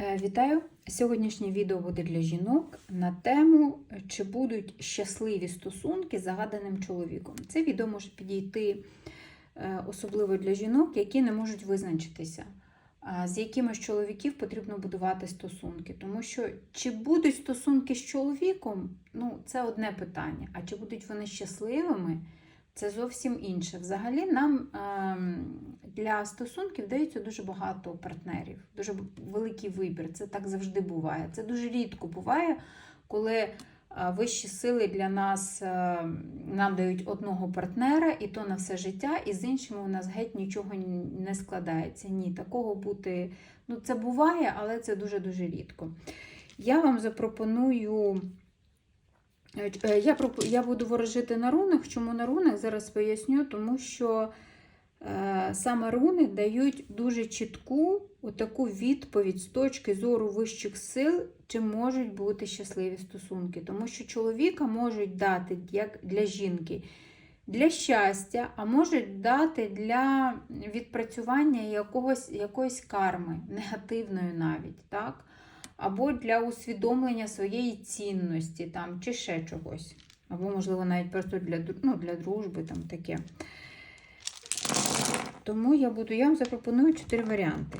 Е, Вітаю! Сьогоднішнє відео буде для жінок на тему, чи будуть щасливі стосунки з загаданим чоловіком. Це відео може підійти е, особливо для жінок, які не можуть визначитися, з якими з чоловіків потрібно будувати стосунки. Тому що чи будуть стосунки з чоловіком, ну це одне питання. А чи будуть вони щасливими? Це зовсім інше. Взагалі, нам ем, для стосунків дається дуже багато партнерів, дуже великий вибір. Це так завжди буває. Це дуже рідко буває, коли е, вищі сили для нас е, нам дають одного партнера, і то на все життя, і з іншими у нас геть нічого не складається. Ні, такого бути. Ну, це буває, але це дуже-дуже рідко. Я вам запропоную. Е, Я проп- я буду ворожити на рунах. Чому на рунах? Зараз поясню, тому що е, саме руни дають дуже чітку таку відповідь з точки зору вищих сил, чи можуть бути щасливі стосунки. Тому що чоловіка можуть дати як для жінки для щастя, а можуть дати для відпрацювання якогось, якоїсь карми, негативної навіть. так? Або для усвідомлення своєї цінності, там, чи ще чогось. Або, можливо, навіть просто для, ну, для дружби там таке. Тому я буду, я вам запропоную чотири варіанти.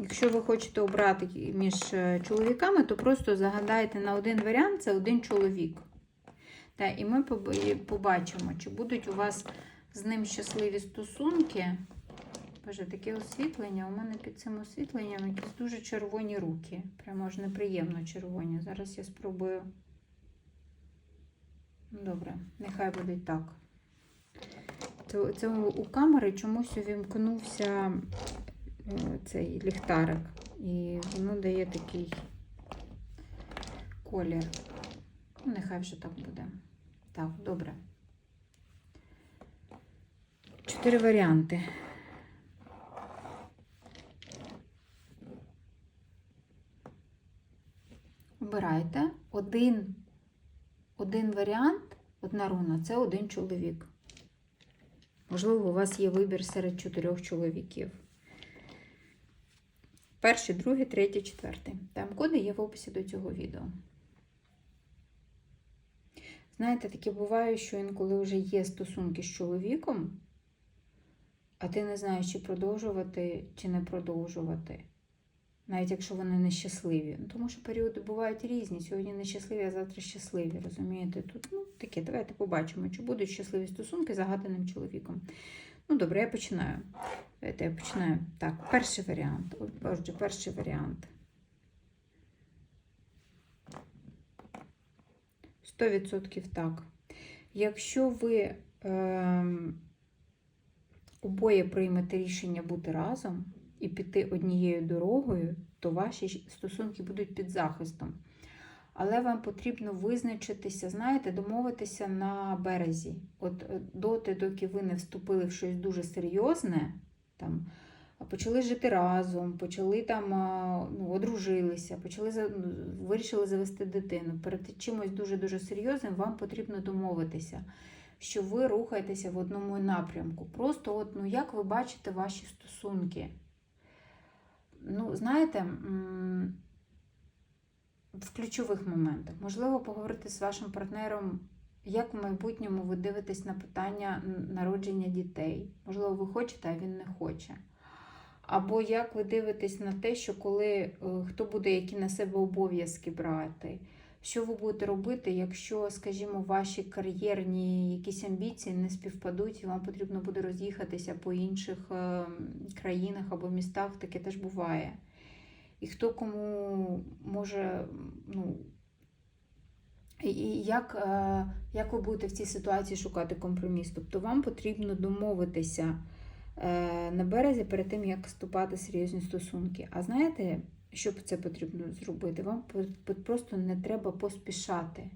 Якщо ви хочете обрати між е, чоловіками, то просто загадайте на один варіант це один чоловік. Та, і ми побачимо, чи будуть у вас з ним щасливі стосунки. Боже, таке освітлення. У мене під цим освітленням якісь дуже червоні руки. Прямо аж неприємно червоні. Зараз я спробую. Ну, Добре, нехай буде так. Це, це у камери чомусь увімкнувся е, цей ліхтарик. І воно дає такий колір. Ну, нехай вже так буде. Так, добре. Чотири варіанти. Обирайте один, один варіант, одна руна це один чоловік. Можливо, у вас є вибір серед чотирьох чоловіків. Перший, другий, третій, четвертий. Тайм-коди є в описі до цього відео. Знаєте, таке буває, що інколи вже є стосунки з чоловіком, а ти не знаєш, чи продовжувати, чи не продовжувати. Навіть якщо вони нещасливі. Ну, Тому що періоди бувають різні. Сьогодні нещасливі, а завтра щасливі. Розумієте? Тут ну, таке, давайте побачимо, чи будуть щасливі стосунки з загаданим чоловіком. Ну, добре, я починаю. Давайте я починаю. Так, перший варіант. Отже, перший варіант. 100% так. Якщо ви е, обоє приймете рішення бути разом і піти однією дорогою, то ваші стосунки будуть під захистом. Але вам потрібно визначитися, знаєте, домовитися на березі. От е, доти, доки ви не вступили в щось дуже серйозне, там, почали жити разом, почали там, ну, одружилися, почали ну, вирішили завести дитину. Перед чимось дуже-дуже серйозним вам потрібно домовитися, що ви рухаєтеся в одному напрямку. Просто, от, ну, як ви бачите ваші стосунки? Знаєте, в ключових моментах. Можливо, поговорити з вашим партнером, як в майбутньому ви дивитесь на питання народження дітей. Можливо, ви хочете, а він не хоче. Або як ви дивитесь на те, що коли е, хто буде які на себе обов'язки брати, що ви будете робити, якщо, скажімо, ваші кар'єрні якісь амбіції не співпадуть, і вам потрібно буде роз'їхатися по інших е, країнах або містах, таке теж буває. І хто кому може, ну, і- як, е, як ви будете в цій ситуації шукати компроміс? Тобто вам потрібно домовитися е, на березі перед тим, як вступати в серйозні стосунки. А знаєте, що це потрібно зробити? Вам просто не треба поспішати.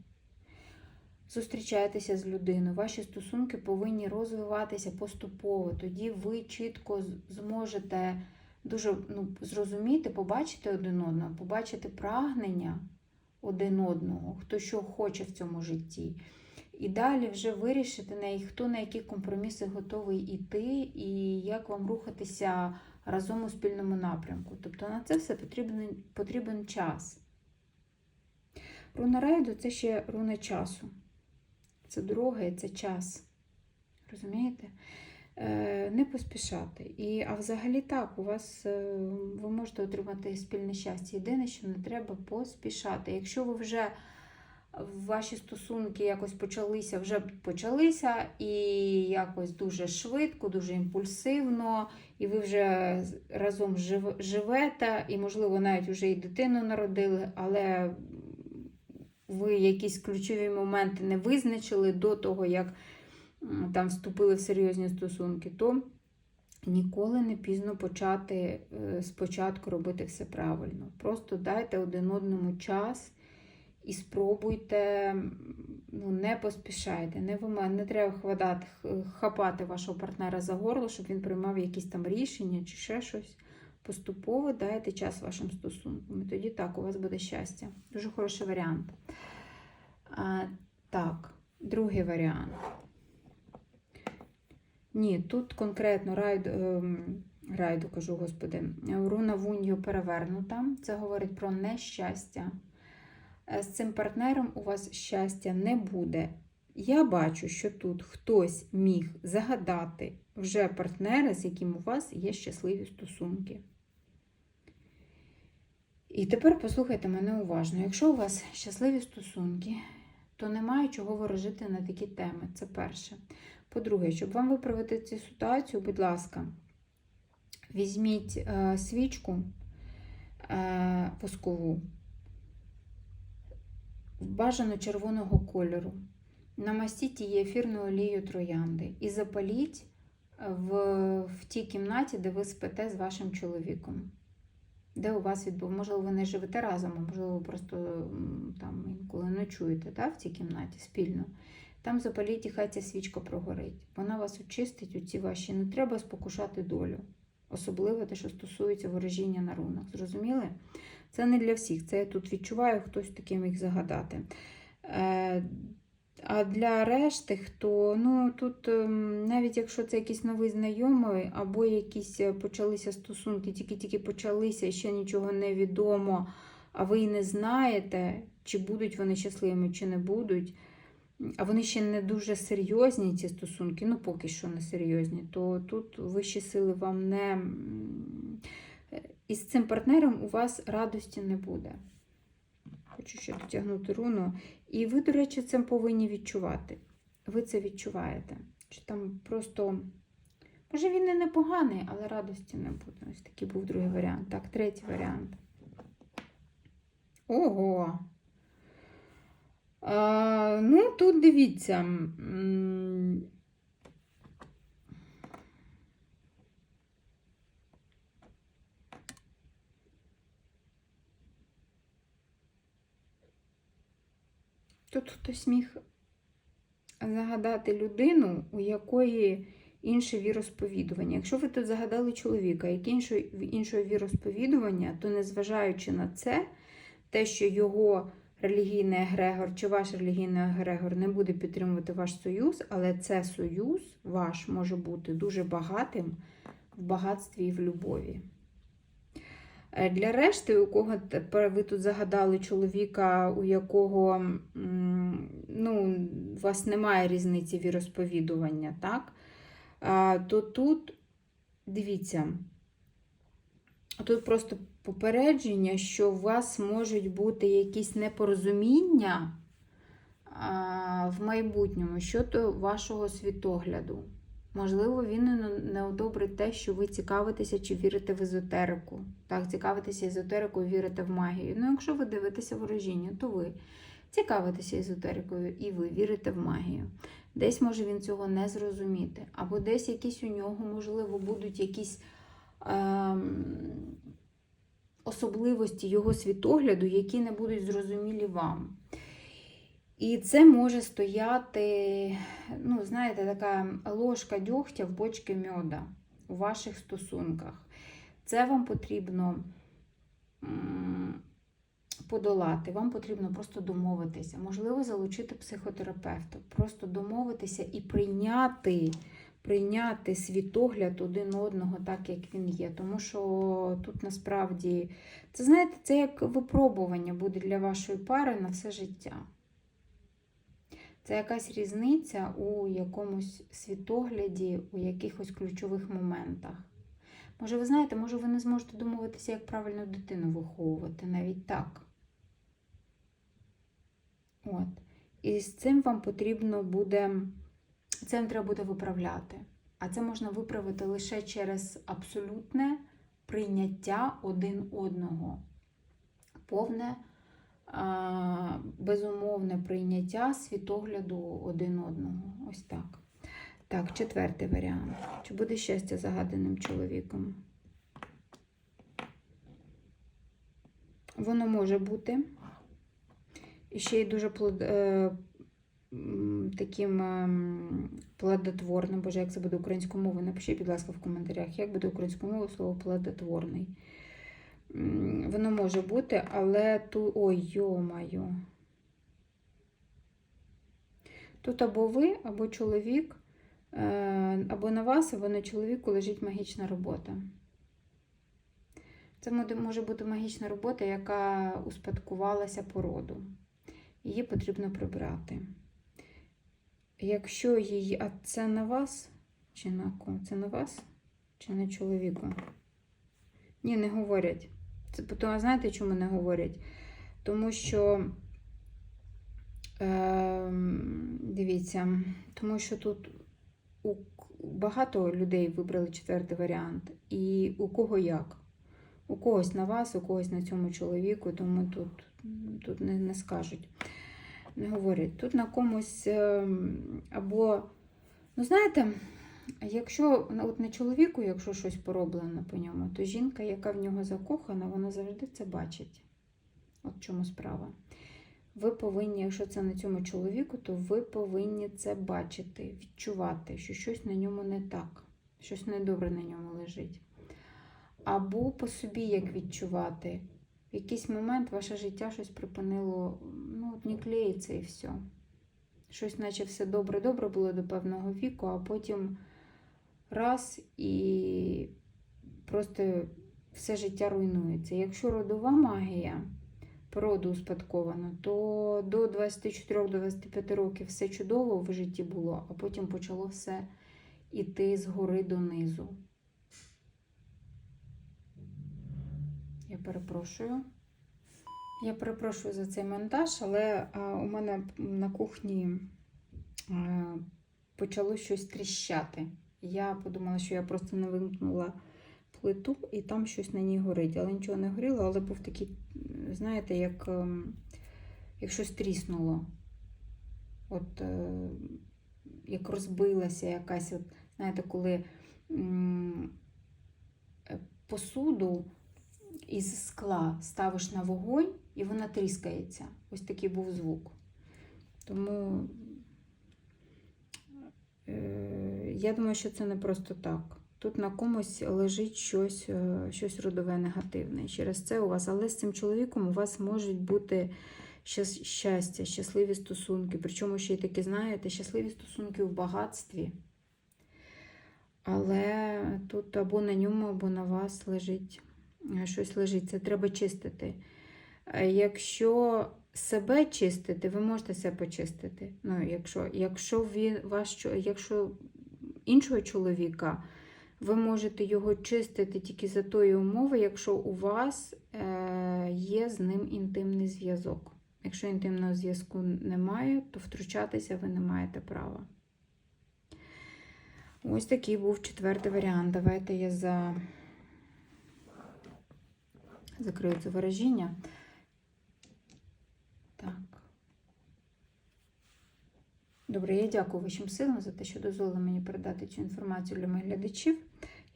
Зустрічайтеся з людиною, ваші стосунки повинні розвиватися поступово. Тоді ви чітко зможете дуже ну, зрозуміти, побачити один одного, побачити прагнення один одного, хто що хоче в цьому житті. І далі вже вирішити, хто на які компроміси готовий іти, і як вам рухатися разом у спільному напрямку. Тобто на це все потрібен, потрібен час. Руна райду це ще руна часу. Це дорога і це час. Розумієте? Е, Не поспішати. І, а взагалі так, у вас е, ви можете отримати спільне щастя. Єдине, що не треба поспішати. Якщо ви вже ваші стосунки якось почалися, вже почалися, і якось дуже швидко, дуже імпульсивно, і ви вже разом жив- живете, і, можливо, навіть вже і дитину народили, але ви якісь ключові моменти не визначили до того, як там вступили в серйозні стосунки, то ніколи не пізно почати е, спочатку робити все правильно. Просто дайте один одному час і спробуйте, ну, не поспішайте, не, вима- не треба хватати, хапати вашого партнера за горло, щоб він приймав якісь там рішення чи ще щось. Поступово дайте час вашим стосункам. І тоді так, у вас буде щастя. Дуже хороший варіант. А, так, другий варіант. Ні, тут конкретно райду, ем, райду кажу, господи, руна вуньо перевернута. Це говорить про нещастя. Е, З цим партнером у вас щастя не буде. Я бачу, що тут хтось міг загадати вже партнера, з яким у вас є щасливі стосунки. І тепер послухайте мене уважно. Якщо у вас щасливі стосунки, то немає чого ворожити на такі теми. Це перше. По-друге, щоб вам виправити цю ситуацію, будь ласка, візьміть е, свічку е, воскову, бажано червоного кольору, намастіть її ефірною олією троянди і запаліть в, в тій кімнаті, де ви спите з вашим чоловіком. Де у вас відбув, можливо, ви не живете разом, а можливо, ви просто там інколи ночуєте та, в цій кімнаті спільно. Там запаліть і хай ця свічка прогорить. Вона вас очистить у ці ваші. Не треба спокушати долю. Особливо те, що стосується ворожіння на рунах. Зрозуміли? Це не для всіх. Це я тут відчуваю, хтось таке міг загадати. Е, а для решти, хто, ну тут ем, навіть якщо це якийсь новий знайомий, або якісь е, почалися стосунки, тільки-тільки почалися, ще нічого не відомо, а ви і не знаєте, чи будуть вони щасливими, чи не будуть, а вони ще не дуже серйозні, ці стосунки, ну поки що не серйозні, то тут вищі сили вам не. І з цим партнером у вас радості не буде. Хочу ще дотягнути руну. І ви, до речі, це повинні відчувати. Ви це відчуваєте. Чи там просто. Може, він і непоганий, але радості не буде. Ось такий був другий варіант. Так, третій варіант. Ого. А, ну, тут дивіться. Тут хтось міг загадати людину, у якої інше віросповідування. Якщо ви тут загадали чоловіка, як іншого, віросповідування, то незважаючи на це, те, що його релігійний егрегор чи ваш релігійний егрегор не буде підтримувати ваш союз, але це союз ваш може бути дуже багатим в багатстві і в любові. Е, Для решти, у кого ви тут загадали чоловіка, у якого ну, у вас немає різниці віросповідування, так? То тут, дивіться, тут просто попередження, що у вас можуть бути якісь непорозуміння в майбутньому щодо вашого світогляду. Можливо, він не- одобрить те, що ви цікавитеся чи вірите в езотерику. Так, цікавитеся езотерикою, вірите в магію. Ну, якщо ви дивитеся ворожіння, то ви цікавитеся езотерикою і ви вірите в магію. Десь може він цього не зрозуміти, або десь якісь у нього, можливо, будуть якісь ем, особливості його світогляду, які не будуть зрозумілі вам. І це може стояти, ну, знаєте, така ложка дьогтя в бочці мьода у ваших стосунках. Це вам потрібно подолати, вам потрібно просто домовитися. Можливо, залучити психотерапевта, просто домовитися і прийняти, прийняти світогляд один одного так, як він є. Тому що тут насправді, це знаєте, це як випробування буде для вашої пари на все життя. Це якась різниця у якомусь світогляді, у якихось ключових моментах. Може, ви знаєте, може, ви не зможете домовитися, як правильно дитину виховувати, навіть так. От. І з цим вам потрібно буде, це треба буде виправляти. А це можна виправити лише через абсолютне прийняття один одного. Повне, безумовне прийняття світогляду один одного. Ось так. Так, четвертий варіант. Чи буде щастя загаданим чоловіком? Воно може бути. І ще й дуже плод... е, таким ем, плодотворним. Боже, як це буде українською мовою? Напишіть, будь ласка, в коментарях, як буде українською мовою слово плодотворний. Воно може бути, але тут. Ой, йо-маю. Тут або ви, або чоловік, е, або на вас, або на чоловіку лежить магічна робота. Це може- бути магічна робота, яка успадкувалася по роду. Її потрібно прибрати. Якщо її. А це на вас? Чи на кого? Це на вас? Чи на чоловіку? Ні, не говорять. Це потім, знаєте, чому не говорять? Тому що. Е, дивіться, тому що тут у багато людей вибрали четвертий варіант. І у кого як? У когось на вас, у когось на цьому чоловіку, тому тут, тут не, не скажуть, не говорять. Тут на комусь ем, або, ну знаєте, якщо ну, от на чоловіку, якщо щось пороблено по ньому, то жінка, яка в нього закохана, вона завжди це бачить. От чому справа. Ви повинні, якщо це на цьому чоловіку, то ви повинні це бачити, відчувати, що щось на ньому не так, щось недобре на ньому лежить. Або по собі як відчувати. В якийсь момент ваше життя щось припинило, ну, от не клеїться і все. Щось, наче все добре-добре було до певного віку, а потім раз і просто все життя руйнується. Якщо родова магія породу успадкована, то до 24-25 років все чудово в житті було, а потім почало все іти згори донизу. Я перепрошую. Я перепрошую за цей монтаж, але у мене на кухні почало щось тріщати. Я подумала, що я просто не вимкнула плиту і там щось на ній горить. Але нічого не горіло, але був такий, знаєте, як, ем, як щось тріснуло. От е, як розбилася якась, от, знаєте, коли е, посуду із скла ставиш на вогонь і вона тріскається. Ось такий був звук. Тому я думаю, що це не просто так. Тут на комусь лежить щось, е, щось родове негативне. Через це у вас, але з цим чоловіком у вас можуть бути щастя, щасливі стосунки. Причому ще й такі, знаєте, щасливі стосунки в багатстві. Але тут або на ньому, або на вас лежить е, щось лежить. Це треба чистити. Е, Якщо себе чистити, ви можете себе почистити. Ну, якщо, якщо він ваш якщо іншого чоловіка, ви можете його чистити тільки за тої умови, якщо у вас е, є з ним інтимний зв'язок. Якщо інтимного зв'язку немає, то втручатися ви не маєте права. Ось такий був четвертий варіант. Давайте я за... закрию це вираження. Так. Добре, я дякую вашим силам за те, що дозволили мені передати цю інформацію для моїх глядачів.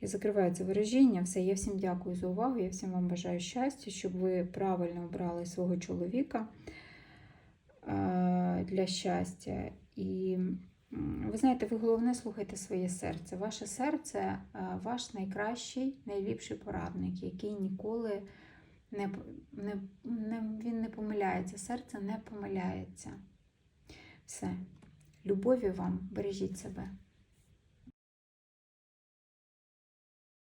Я закриваю це вираження. Все, я всім дякую за увагу. Я всім вам бажаю щастя, щоб ви правильно обрали свого чоловіка е, для щастя. І ви знаєте, ви головне слухайте своє серце. Ваше серце е, ваш найкращий, найліпший порадник, який ніколи не, не, не, він не помиляється. Серце не помиляється. Все. Любові вам, бережіть себе.